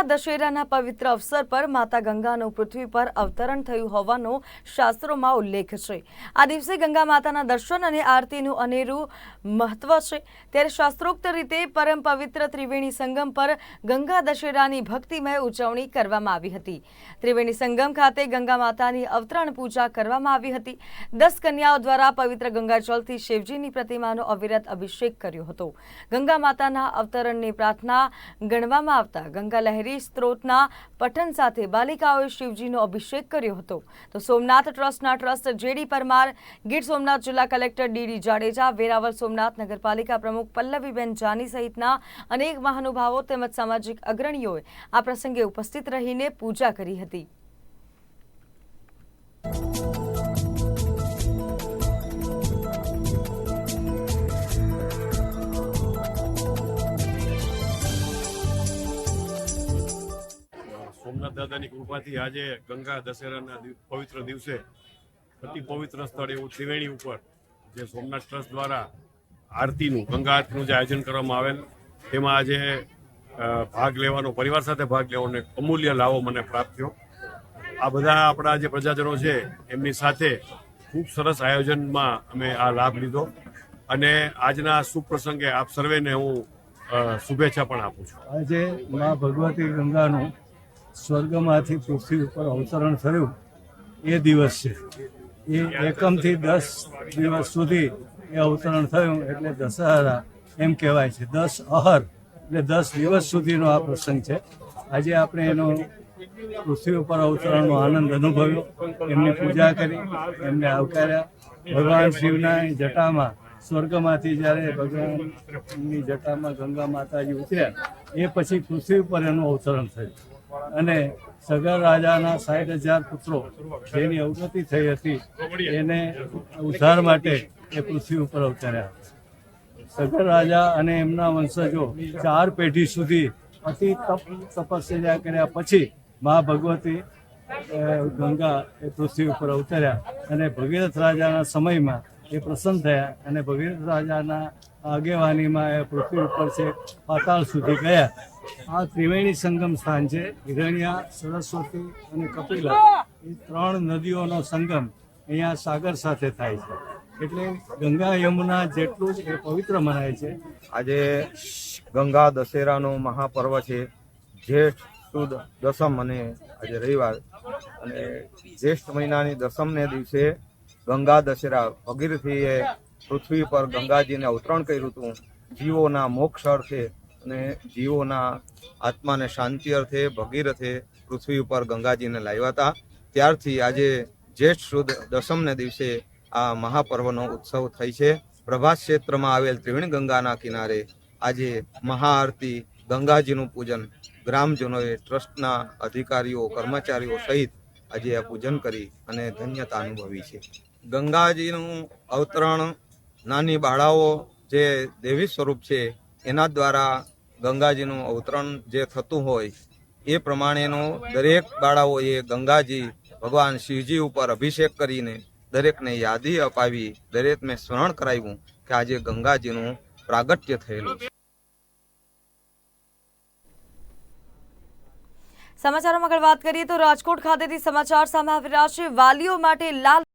ગંગા દશેરાના પવિત્ર અવસર પર માતા ગંગાનું પૃથ્વી પર અવતરણ થયું હોવાનો શાસ્ત્રોમાં ઉલ્લેખ છે. આ દિવસે ગંગા માતાના દર્શન અને આરતીનું અનેરું મહત્વ છે. ત્યારે શાસ્ત્રોક્ત રીતે પરમ પવિત્ર ત્રિવેણી સંગમ પર ગંગા દશેરાની ભક્તિમય ઉજવણી કરવામાં આવી હતી. ત્રિવેણી સંગમ ખાતે ગંગા માતાની અવતરણ પૂજા કરવામાં આવી હતી. દસ કન્યાઓ દ્વારા પવિત્ર ગંગાજળથી શિવજીની પ્રતિમાનો અવિરત અભિષેક કર્યો હતો. ગંગા માતાના અવતરણની પ્રાર્થના ગણવામાં આવતા ગંગા લહેરી સ્ત્રોતના પઠન સાથે બાલિકાઓએ શિવજીનો અભિષેક કર્યો હતો. તો સોમનાથ ટ્રસ્ટના ટ્રસ્ટ જેડી પરમાર, ગીર સોમનાથ જિલ્લા કલેક્ટર ડીડી જાડેજા, વેરાવળ સોમનાથ નગરપાલિકા પ્રમુખ પલ્લવીબેન જાની સહિતના અનેક મહાનુભાવો તેમજ સામાજિક અગ્રણીઓએ આ પ્રસંગે ઉપસ્થિત રહીને પૂજા કરી હતી. સોમનાથ દાદાની કૃપાથી આજે ગંગા દશેરાના પવિત્ર દિવસે અતિ પવિત્ર સ્થળ એવું ત્રિવેણી ઉપર જે સોમનાથ ટ્રસ્ટ દ્વારા આરતીનું, ગંગા આરતીનું જે આયોજન કરવામાં આવેલ, તેમાં આજે ભાગ લેવાનો, પરિવાર સાથે ભાગ લેવાનો અમૂલ્ય લાવો મને પ્રાપ્ત થયો. આ બધા આપણા જે પ્રજાજનો છે, એમની સાથે ખૂબ સરસ આયોજનમાં અમે આ લાભ લીધો અને આજના શુભ પ્રસંગે આપ સર્વેને હું શુભેચ્છા પણ આપું છું. આજે મા ભગવતી ગંગાનું સ્વર્ગમાંથી પૃથ્વી ઉપર અવતરણ થયું. એ દિવસ છે. એ એકમથી દસ દિવસ સુધી એ અવતરણ થયું એટલે દશહરા એમ કહેવાય છે. દસ અહર એટલે દસ દિવસ સુધીનો આ પ્રસંગ છે. આજે આપણે એનો પૃથ્વી ઉપર અવતરણનો આનંદ અનુભવ્યો. એમની પૂજા કરી, એમને આવકાર્યા. ભગવાન શિવના જટામાં, સ્વર્ગમાંથી જ્યારે ભગવાનની જટામાં ગંગા માતાજી ઉતર્યા, એ પછી પૃથ્વી ઉપર એનું અવતરણ થયું. અને સગર રાજાના સાઠ હજાર પુત્રો જેની અવગતિ થઈ હતી, એને ઉદ્ધાર માટે એ પૃથ્વી ઉપર અવતર્યા. સગર રાજા અને એમના વંશજો ચાર પેઢી સુધી અતિ તપ તપસ્યા કર્યા પછી મા ભગવતી ગંગા એ પૃથ્વી ઉપર અવતર્યા અને ભગીરથ રાજાના સમયમાં એ પ્રસન્ન થયા અને ભગીરથ રાજાના આગેવાનીમાં એ પૃથ્વી ઉપર છે, પાતાળ સુધી ગયા. આ ત્રિવેણી સંગમ સ્થાન છે, હિરણ્યા, સરસ્વતી અને કપિલા. એ ત્રણ નદીઓનો સંગમ અહીંયા સાગર સાથે થાય છે. એટલે ગંગા યમુના જેટલું જ એ પવિત્ર મનાય છે. આજે ગંગા દશેરાનો મહાપર્વ છે. જેઠ સુદ દસમ અને આજે રવિવાર. અને જ્યેષ્ઠ મહિનાની દસમને દિવસે ગંગા દશેરા ભગીરથીએ પૃથ્વી પર ગંગાજીને અવતરણ કર્યું હતું. જીવોના મોક્ષ અર્થે અને જીવોના આત્માને શાંતિ અર્થે, ભગીરથે પૃથ્વી ઉપર ગંગાજીને લાવ્યા હતા. ત્યારથી આજે જ્યેષ્ઠ સુદ દસમને દિવસે આ મહાપર્વનો ઉત્સવ થઈ છે. પ્રભાસ ક્ષેત્રમાં આવેલ ત્રિવેણી ગંગાના કિનારે આજે મહાઆરતી, ગંગાજીનું પૂજન, ગ્રામજનોએ ટ્રસ્ટના અધિકારીઓ, કર્મચારીઓ સહિત આજે આ પૂજન કરી અને ધન્યતા અનુભવી છે. ગંગાજીનું અવતરણ નાની બાળાઓ જે દેવી સ્વરૂપ છે, એના દ્વારા ગંગાજીનું અવતરણ જે થતું હોય, એ પ્રમાણેનું દરેક બાળાઓએ ગંગાજી ભગવાન શિવજી ઉપર અભિષેક કરીને દરેકને યાદી અપાવી, દરેકને સ્મરણ કરાવ્યું કે આજે ગંગાજીનું પ્રાગટ્ય થયેલું છે. સમાચારોમાં આગળ વાત કરીએ તો રાજકોટ ખાતેથી સમાચાર સામે આવી રહ્યા છે. વાલીઓ માટે લાલ